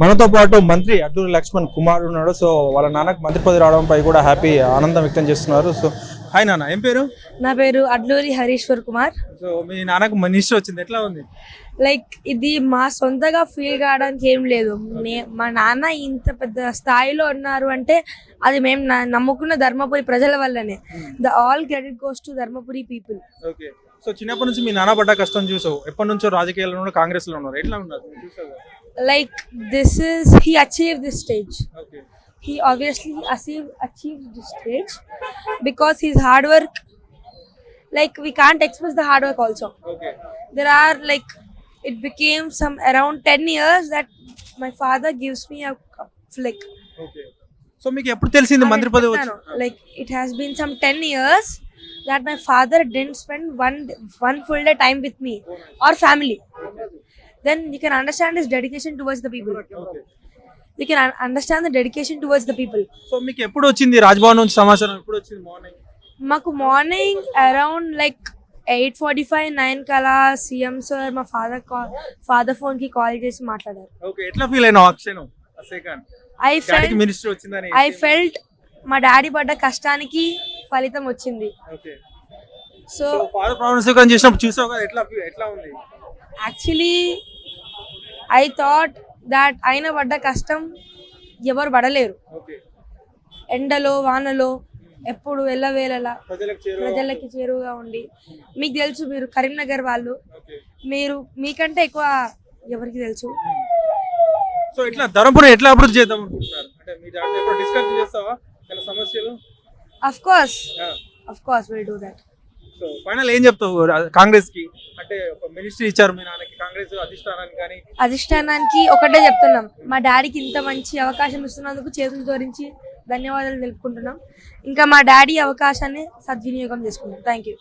మనతో పాటు మంత్రి అడ్డూరి లక్ష్మణ్ కుమార్ ఉన్నాడు. సో వాళ్ళ నాన్నకు మంత్రి పదవి రావడంపై కూడా హ్యాపీ ఆనందం వ్యక్తం చేస్తున్నారు. సో హాయ్ నాన్న ఏం పేరు? నా పేరు అడ్లూరి హరీశ్వర్ కుమార్. సో మీ నాన్నకు మినిస్టర్ వచ్చింది ఎట్లా ఉంది? లైక్ ఇది మా సొంతగా ఫీల్ కావడానికి ఏం లేదు. నే- మా నాన్న ఇంత పెద్ద స్థాయిలో ఉన్నారు అంటే అది మేము నా- నమ్ముకున్న ధర్మపురి ప్రజల వల్లనే. The all credit goes to Dharmapuri people okay. So చిన్నప్పటి నుంచి మీ నాన్న పడ్డ కష్టం చూసావు. ఎప్పటి నుంచో రాజకీయాల్లో ఉన్నారు కాంగ్రెస్లో ఉన్నారు ఎట్లా ఉన్నారు? చూసావు? Like this is he achieve this stage okay. he obviously achieved achieved this stage because his hard work like we can't express the hard work also okay there are like it became some around 10 years that my father gives me a, a like okay so మీకు ఎప్పుడు తెలిసింది మంత్రి పదవి వచ్చి like it has been some 10 years that my father didn't spend one one full day time with me or family then you can understand his dedication towards the Can un- understand the dedication towards the people. So మీకు ఎప్పుడు వచ్చింది రాజ్భవన్ నుంచి సమాచారం? ఎప్పుడు వచ్చింది morning మాకు morning around like eight forty five nine కలా CM sir మా ఫాదర్ కాల్ ఫాదర్ ఫోన్కి కాల్ చేసి మాట్లాడారు. ఓకే ఎట్లా feel second I felt minister వచ్చిందని ఐ ఫెల్ట్ మా డాడీ పడ్డ కష్టానికి ఫలితం వచ్చింది. ఓకే సో ఫాదర్ చేసినప్పుడు చూసావు కదా ఎట్లా ఎట్లా ఉంది? యాక్చువల్లీ ఐ థాట్ దాట్ ఆయన పడ్డ కష్టం ఎవరు పడలేరు. ఎండలో వానలో ఎప్పుడు ఎల్లవేళలా ప్రజలకు చేరువ ప్రజలకి చేరువుగా ఉండి. మీకు తెలుసు మీరు కరీంనగర్ వాళ్ళు. మీరు మీకంటే ఎక్కువ ఎవరికి తెలుసు? సో ఇట్లా ధర్మపురం ఎట్లా అభివృద్ధి చేద్దాం అనుకుంటున్నారు? Of course of course will do that so final ఏం చెప్తావు? కాంగ్రెస్కి అంటే ఒక మినిస్ట్రీ ఇచ్చారు మీ నాన్నకి. కాంగ్రెస్ అధిష్టానానికి కానీ? అధిష్టానానికి ఒకటే చెప్తున్నాం. మా డాడీకి ఇంత మంచి అవకాశం ఇస్తున్నందుకు చేతులు జోరించి ధన్యవాదాలు తెలుపుకుంటున్నాం. ఇంకా మా డాడీ అవకాశాన్ని సద్వినియోగం చేసుకుంటాం. Thank you